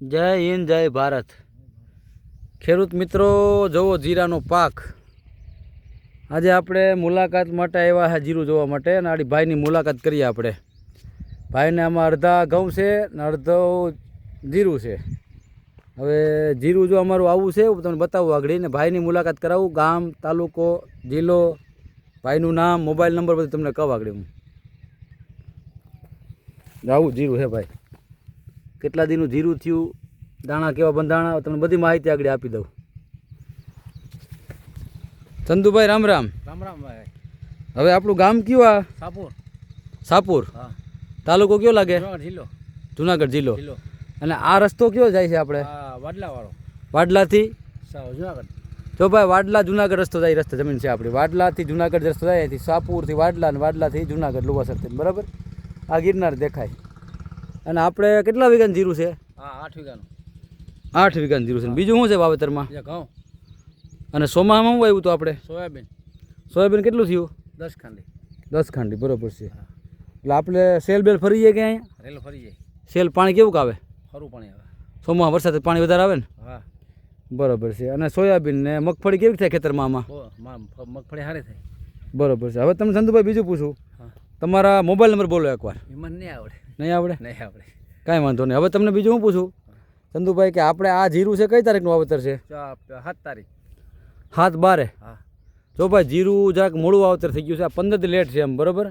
જય હિન્દ, જય ભારત. ખેડૂત મિત્રો, જુઓ જીરાનો પાક. આજે આપણે મુલાકાત માટે આવ્યા છે જીરું જોવા માટે અને આડી ભાઈની મુલાકાત કરીએ આપણે. ભાઈને આમાં અડધા ઘઉં છે ને અડધો જીરું છે. હવે જીરું જો અમારું આવું છે, હું તમને બતાવું આગળ ને ભાઈની મુલાકાત કરાવું. ગામ, તાલુકો, જિલ્લો, ભાઈનું નામ, મોબાઈલ નંબર બધું તમને કહું આગળ હું. આવું જીરું છે ભાઈ. કેટલા દીનું જીરું થયું દાણા કેવા બંધાણા તમને બધી માહિતી આગળ આપી દઉં. ચંદુભાઈ રામ રામ. રામ રામ ભાઈ. હવે આપણું ગામ કયું આ? સાપુર. સાપુર? હા. તાલુકો કયો લાગે? જિલ્લો. જુનાગઢ જિલ્લો. અને આ રસ્તો કયો જાય છે આપણે? હા વાડલાવાળો. વાડલાથી? સાવ જુનાગઢ. જો ભાઈ વાડલા જુનાગઢ રસ્તો જાય રસ્તો જમીન છે આપણી. વાડલાથી જુનાગઢ રસ્તો જાય સાપુરથી વાડલા અને વાડલાથી જુનાગઢ લુવાસર બરાબર? આ ગિરનાર દેખાય. અને આપણે કેટલા વીઘાનું જીરું છે? હા આઠ વીઘાનું. આઠ વીઘાનું જીરું છે. બીજું શું છે વાવેતરમાં? ઘઉં. અને સોમામાં શું આવ્યું તો આપણે? સોયાબીન. સોયાબીન કેટલું થયું? દસ ખાંડી. દસ ખાંડી બરોબર છે. એટલે આપણે સેલ બેલ ફરી જાય કે અહીંયા? રેલ ફરી જાય. સેલ પાણી કેવું આવે ખરું પાણી આવે. સોમાં વરસાદ પાણી વધારે આવે ને? હા. બરોબર છે. અને સોયાબીન ને મગફળી કેવી થાય ખેતરમાં આમાં? મગફળી સારી થાય. બરોબર છે. હવે તમે ચંદુભાઈ બીજું પૂછું. તમારા મોબાઈલ નંબર બોલો એકવાર. મને નહીં આવડે. નહીં આવડે? નહીં આવડે. કાંઈ વાંધો નહીં. હવે તમને બીજું હું પૂછું? ચંદુભાઈ કે આપણે આ જીરું છે કઈ તારીખનું વાવેતર છે? સાત તારીખ. સાત બારે? હા. જો ભાઈ જીરું જરાક મોડું વાવેતર થઈ ગયું છે. આ પંદરથી લેટ છે એમ બરોબર?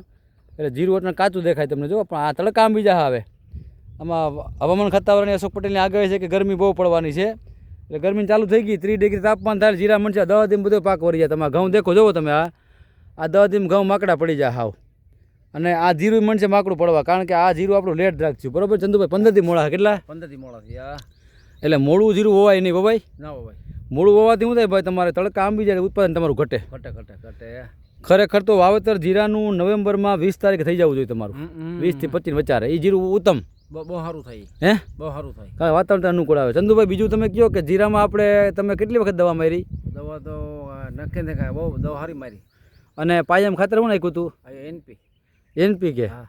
એટલે જીરું એટલે કાચું દેખાય તમને જો. પણ આ તડકા આમ બીજા આવે. આમાં હવામાન ખાતાવાળાની અશોક પટેલની આગાહી છે કે ગરમી બહુ પડવાની છે. એટલે ગરમી ચાલુ થઈ ગઈ ત્રીસ ડિગ્રી તાપમાન થાય જીરા મણશે દવા દિન બધો પાક વળી જાય. તમે ઘઉં દેખો જોવો તમે આ. આ દવા દીમ ઘઉં માકડા પડી જાય હાવ. અને આ જીરું મણશે માકડું પડવા કારણ કે આ જીરું આપણું લેટ રાખ્યું બરોબર ચંદુભાઈ પંદરથી મોડા કેટલા? પંદરથી મોડા થયા. એટલે મોડું જીરું હોવાય નહીં બબાઈ ના ભાઈ મોડું હોવાથી શું થાય ભાઈ? તમારે તડકા આંબી જાય ઉત્પાદન તમારું ઘટે. ઘટે ઘટે ઘટે. ખરેખર તો વાવેતર જીરાનું નવેમ્બરમાં વીસ તારીખે થઈ જવું જોઈએ તમારું. વીસથી પચીસ વચારે એ જીરું ઉત્તમ. બહુ સારું થાય. હે? બહુ સારું થાય. કારણ વાતાવરણ અનુકૂળ આવે. ચંદુભાઈ બીજું તમે કહો કે જીરામાં આપણે તમે કેટલી વખત દવા મારી? દવા તો નખે નખાય. બહુ દવા સારી મારી. અને પાયમ ખાતર શું નાખ્યું હતું? એનપી એનપી કે હા.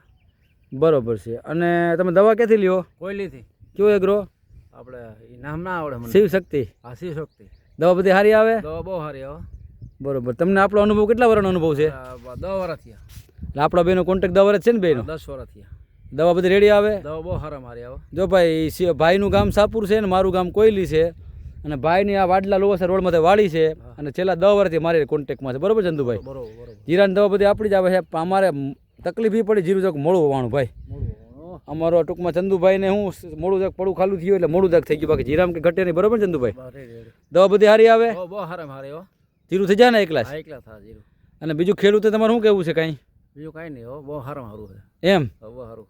બરોબર છે. અને તમે દવા ક્યાંથી લ્યો? કોયલીથી. કયો એગ્રો? આપણે નામ ના આવડે મને. શિવ શક્તિ? હા શિવ શક્તિ. દવા બધી સારી આવે? દવા બહુ સારી હો બરોબર. તમને આપણો અનુભવ કેટલા વર્ષનો અનુભવ છે? દસ વર્ષ થયા. એટલે આપણા બેનો કોન્ટેક્ટ દવા વર્ષ છે ને બેનો? દસ વર્ષ થયા. દવા બધી રેડી આવે? દવા બહુ સારા મારી આવે. જો ભાઈ ભાઈનું ગામ સાપુર છે ને મારું ગામ કોયલી છે. અને ભાઈની આ વાડલા લોવાસર રોડમાંથી વાળી છે. અને છેલ્લા દસ વર્ષથી મારી કોન્ટેક્ટમાં છે. બરોબર ચંદુભાઈ? જીરાની દવા બધી આપણી જ આવે છે. અમારે તકલીફ એ પડી જીરું ચોક મોડું વાણું ભાઈ. અમારો ટૂંકમાં ચંદુભાઈને હું મોડું તક પડું ખાલું થયું એટલે મોડું તક થઈ ગયું. બાકી જીરામ કે ઘટે નહીં બરોબર ચંદુભાઈ? દવા બધી સારી આવે? જીરું થઈ જાય ને એકલા એકલા થાય જીરું. અને બીજું ખેડૂતે તમારે શું કહેવું છે કાંઈ? બીજું કાંઈ નહીં હો બહુ સારું સારું છે. એમ? બહુ સારું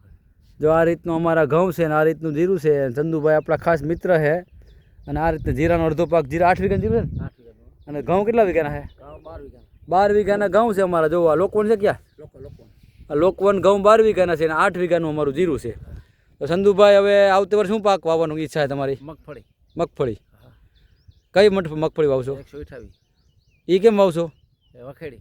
જો આ રીતનું અમારા ઘઉં છે ને આ રીતનું જીરું છે ચંદુભાઈ આપણા ખાસ મિત્ર છે. અને આ રીતે જીરાનો અડધો પાક જીરા આઠ વીઘા જીરું છે ને? અને ઘઉં કેટલા વીઘાના છે? બાર વીઘાના. ઘઉં છે અમારા જોવા આ છે ક્યાં? લોકો લોકો લોકવન ઘઉં બાર વીઘાના છે અને આઠ વીઘાનું અમારું જીરું છે. તો સંધુભાઈ હવે આવતી વર્ષ શું પાક વાવવાનું ઈચ્છા છે તમારી? મગફળી. મગફળી. કઈ મઠ મગફળી વાવશો? એ કેમ વાવશો? વખેડી.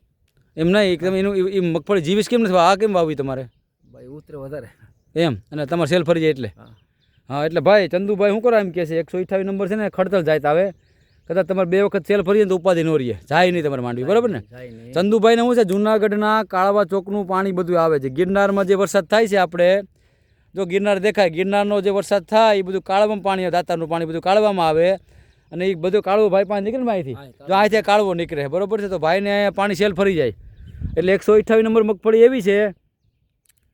એમ નહીં તમે એનું એ મગફળી જીવીશ કેમ નથી? આ કેમ વાવી તમારે? ભાઈ ઉતરે વધારે. એમ અને તમારે સેલ ફરી જાય એટલે. હા. એટલે ભાઈ ચંદુભાઈ શું કરો એમ કહે છે? એકસો અઠાવીસ નંબર છે ને ખડતલ જાય તો આવે. કદાચ તમારે બે વખત સેલ ફરીએ તો ઉપાધિ નો રહીએ જાય નહીં તમારે માંડવી બરાબર ને? ચંદુભાઈને શું છે જુનાગઢના કાળવા ચોકનું પાણી બધું આવે છે. ગિરનારમાં જે વરસાદ થાય છે આપણે જો ગિરનાર દેખાય ગિરનારનો જે વરસાદ થાય એ બધું કાળવામાં પાણી આવે, દાતારનું પાણી બધું કાળવામાં આવે અને એ બધું કાળવું ભાઈ પાણી નીકળે અહીંથી? જો અહીંથી કાળવો નીકળે બરોબર છે? તો ભાઈને અહીંયા પાણી સેલ ફરી જાય. એટલે એકસો અઠ્ઠાવીસ નંબર મગફળી એવી છે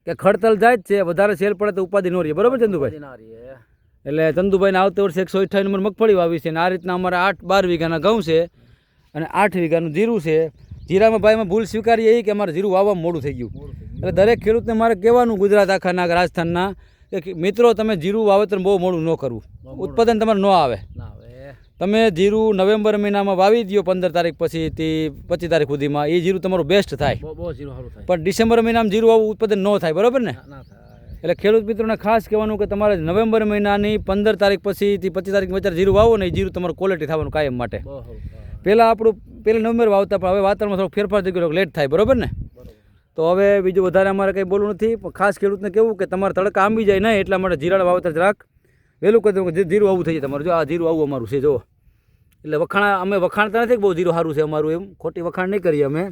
કે ખડતલ જાય જ છે વધારે સેલ પડે તો ઉપાધિ નો રહીએ બરોબર ચંદુભાઈ. એટલે ચંદુભાઈને આવતી વર્ષે એકસો અઠ્ઠાવીસ નંબર મગફળી વાવી છે અને આ રીતના અમારે આઠ બાર વીઘાના ઘઉં છે અને આઠ વીઘાનું જીરું છે. જીરામાં ભાઈમાં ભૂલ સ્વીકારીએ એ કે અમારે જીરું વાવવામાં મોડું થઈ ગયું. એટલે દરેક ખેડૂતને મારે કહેવાનું ગુજરાત આખાના રાજસ્થાનના કે મિત્રો તમે જીરું વાવેતર બહુ મોડું ન કરવું. ઉત્પાદન તમારે ન આવે. તમે જીરું નવેમ્બર મહિનામાં વાવી દો પંદર તારીખ પછીથી પચીસ તારીખ સુધીમાં એ જીરું તમારું બેસ્ટ થાય. પણ ડિસેમ્બર મહિનામાં જીરું આવું ઉત્પાદન ન થાય બરાબર ને? ના ના થાય. એટલે ખેડૂત મિત્રોને ખાસ કહેવાનું કે તમારે નવેમ્બર મહિનાની પંદર તારીખ પછીથી પચીસ તારીખ વચ્ચે જીરું વાવો ને એ જીરું તમારું ક્વોલિટી થવાનું કાયમ માટે. પહેલાં આપણું પહેલાં નવેમ્બર વાવતા પણ હવે વાતાવરણમાં થોડો ફેરફાર થઈ ગયો લેટ થાય બરાબર ને? તો હવે બીજું વધારે અમારે કંઈ બોલવું નથી પણ ખાસ ખેડૂતને કેવું કે તમારે તડકા આંબી જાય નહીં એટલા માટે જીરાળ વાવેતર જરાક વહેલું કહી દઉં જીરું આવું થઈ જાય તમારું જો આ જીરું આવું અમારું છે જો. એટલે વખાણ અમે વખાણતા નથી કે બહુ જીરું સારું છે અમારું એમ ખોટી વખાણ નહીં કરીએ અમે.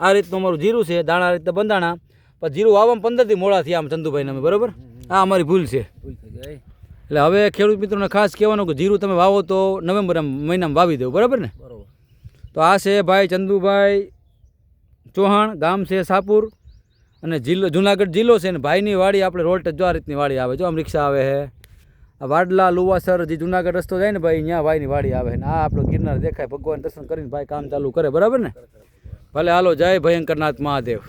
આ રીતનું અમારું જીરું છે દાણા રીતે બંધાણા. પણ જીરું વાવવામાં પંદરથી મોડા થયા આમ ચંદુભાઈને અમે બરાબર? આ અમારી ભૂલ છે. એટલે હવે ખેડૂત મિત્રોને ખાસ કહેવાનું કે જીરું તમે વાવો તો નવેમ્બર મહિનામાં વાવી દેવું બરાબર ને? બરોબર. તો આ છે ભાઈ ચંદુભાઈ ચૌહાણ ગામ છે સાપુર અને જિલ્લો જુનાગઢ જિલ્લો છે ને ભાઈની વાડી આપણે રોડ ટચ જો આ રીતની વાડી આવે જો આમ રિક્ષા આવે છે આ વાડલા લુવાસર જે જુનાગઢ રસ્તો જાય ને ભાઈ ત્યાં ભાઈની વાડી આવે ને આ આપણો ગિરનાર દેખાય. ભગવાન દર્શન કરીને ભાઈ કામ ચાલુ કરે બરાબર ને? ભલે હાલો જય ભયંકરનાથ મહાદેવ.